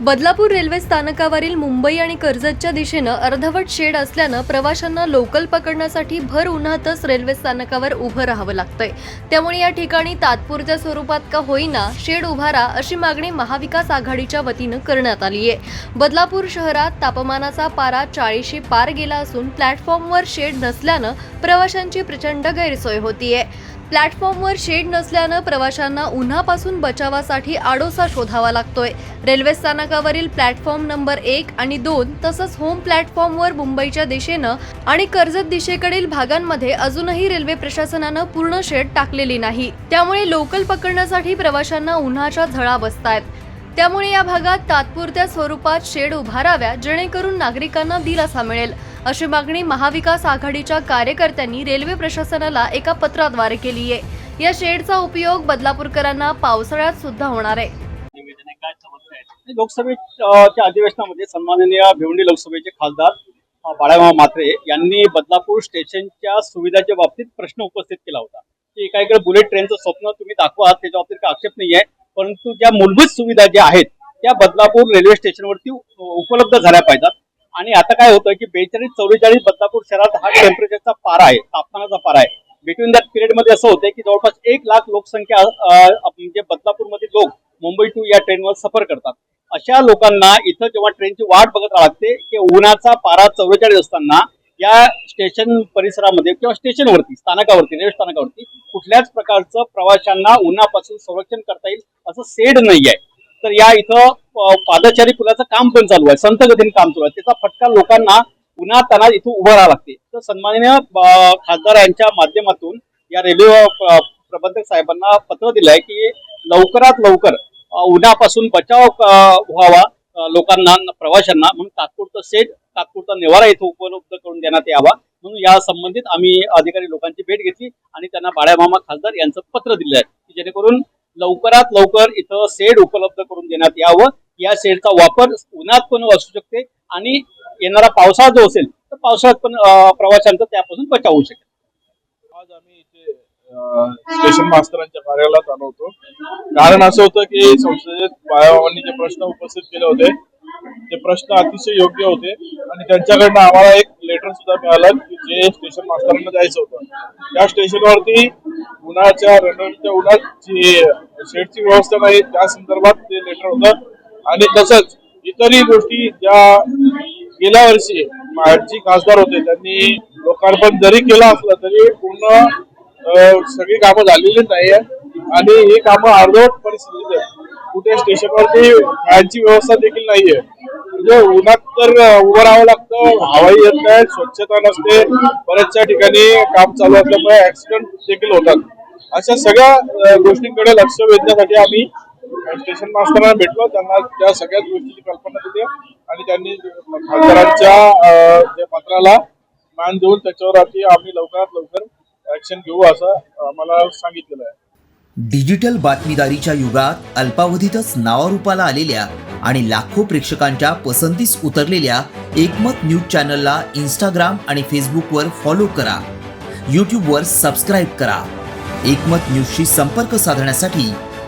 Badlapur railway स्थानकावरील मुंबई आणि कर्जतच्या दिशेनं अर्धवट शेड असल्यानं प्रवाशांना लोकल पकडण्यासाठी भर उन्हातच रेल्वे स्थानकावर उभं राहावं लागतंय. त्यामुळे या ठिकाणी तात्पुरत्या स्वरूपात का होईना शेड उभारा अशी मागणी महाविकास आघाडीच्या वतीनं करण्यात आली आहे बदलापूर शहरात तापमानाचा पारा चाळीशी पार गेला असून प्लॅटफॉर्मवर शेड नसल्यानं प्रवाशांची प्रचंड गैरसोय होतीये. प्लॅटफॉर्मवर शेड नसल्यानं प्रवाशांना उन्हापासून बचावासाठी आडोसा शोधावा लागतोय. रेल्वे स्थानकावरील प्लॅटफॉर्म नंबर एक आणि दोन तसंच होम प्लॅटफॉर्मवर मुंबईच्या दिशेनं आणि कर्जत दिशेकडील भागांमध्ये अजूनही रेल्वे प्रशासनानं पूर्ण शेड टाकलेली नाही. त्यामुळे लोकल पकडण्यासाठी प्रवाशांना उन्हाच्या झळा बसतायत. त्यामुळे या भागात तात्पुरत्या स्वरूपात शेड उभाराव्या जेणेकरून नागरिकांना दिलासा मिळेल. अशी मागणी महाविकास आघाडीच्या कार्यकर्त्यांनी रेल्वे प्रशासनाला एका पत्राद्वारे केली आहे. या शेडचा उपयोग बदलापूरकरांना पावसाळ्यात सुद्धा होणार आहे. निवेदन काय लोकसभेच्या अधिवेशनामध्ये सन्माननीय भिवंडी लोकसभेचे खासदार बाळाभाऊ मात्रे म्हात्रे यांनी बदलापूर स्टेशनच्या सुविधाच्या बाबतीत प्रश्न उपस्थित केला होता. की एकाकडे बुलेट ट्रेनचं स्वप्न तुम्ही दाखवा त्याच्या बाबतीत काही आक्षेप नाही आहे परंतु ज्या मूलभूत सुविधा ज्या आहेत त्या बदलापूर रेल्वे स्टेशनवरती उपलब्ध झाल्या पाहिजेत. आणि आता काय होतं की बेचाळीस चौवेचाळीस बदलापूर शहरात हा टेम्परेचरचा पारा आहे तापमानाचा पारा आहे. बिटवीन दॅट पिरियडमध्ये असं होतं की जवळपास एक लाख लोकसंख्या म्हणजे बदलापूरमध्ये लोक मुंबई टू या ट्रेनवर सफर करतात. अशा लोकांना इथं जेव्हा ट्रेनची वाट बघत लागते की उन्हाचा पारा चव्वेचाळीस असताना या स्टेशन परिसरामध्ये किंवा स्टेशनवरती स्थानकावरती रेल्वे स्थानकावरती कुठल्याच प्रकारचं प्रवाशांना उन्हापासून संरक्षण करता येईल असं सेड नाही आहे तर या इथं पादचारी पुलाचं काम पण चालू आहे. संत गतीने काम चालू आहे. त्याचा फटका लोकांना उन्हात त्यांना इथून उभं राहावं लागते. तर सन्माननीय खासदार यांच्या माध्यमातून या रेल्वे प्रबंधक साहेबांना पत्र दिलंय की लवकरात लवकर उन्हापासून बचाव व्हावा लोकांना प्रवाशांना. म्हणून तात्पुरतं सेट तात्पुरता निवारा इथं उपलब्ध करून देण्यात यावा. म्हणून या संबंधित आम्ही अधिकारी लोकांची भेट घेतली आणि त्यांना बाळ्यामामा खासदार यांचं पत्र दिलं आहे की जेणेकरून लवकरात लवकर इथं सेड उपलब्ध करून देण्यात यावं. या शेडचा वापर उन्हात पण असू शकते आणि येणारा पावसाळा जो असेल तर पावसाळ्यात पण प्रवाशांचा त्यापासून बचाव होऊ शकेल. आज आम्ही इथे स्टेशन मास्तरांच्या कार्यालयात आलो होतो. कारण असं होतं की संसदेत बाळाबाबांनी जे प्रश्न उपस्थित केले होते ते प्रश्न अतिशय योग्य होते आणि त्यांच्याकडनं आम्हाला एक लेटर सुद्धा मिळालं की जे स्टेशन मास्तरांना जायचं होतं. त्या स्टेशनवरती उन्हाच्या रणरणीच्या उन्हात जी शेडची व्यवस्था नाही त्या संदर्भात ते लेटर होतं. आणि तसंच इतरही गोष्टी ज्या गेल्या वर्षी जी खासदार होते त्यांनी लोकार्पण जरी केलं असलं तरी पूर्ण सगळी कामं झालेली नाहीये आणि ही कामं अर्धवट परिस्थितीत आहे कुठे स्टेशनवरती फॅनची व्यवस्था देखील नाहीये म्हणजे उन्हात तर उभं राहावं लागतं हवाई येत नाही स्वच्छता नसते बऱ्याचशा ठिकाणी काम चालू असल्यामुळे ऍक्सिडेंट देखील होतात. अशा सगळ्या गोष्टींकडे लक्ष वेधण्यासाठी आम्ही स्टेशन मास्तरांना भेटलो त्यांना त्या सगळ्याच गोष्टीची कल्पना दिली आणि त्यांनी खासदारांच्या पत्राला मान देऊन त्याच्यावरती आम्ही लवकरात लवकर ऍक्शन घेऊ असं आम्हाला सांगितलेलं आहे. डिजिटल बातमीदारीच्या युगात अल्पावधीतच नावारूपाला आलेल्या आणि लाखो प्रेक्षकांच्या पसंतीस उतरलेल्या एकमत न्यूज चॅनलला इंस्टाग्राम आणि फेसबुकवर फॉलो करा. यूट्यूबवर सबस्क्राईब करा. एकमत न्यूजशी संपर्क साधण्यासाठी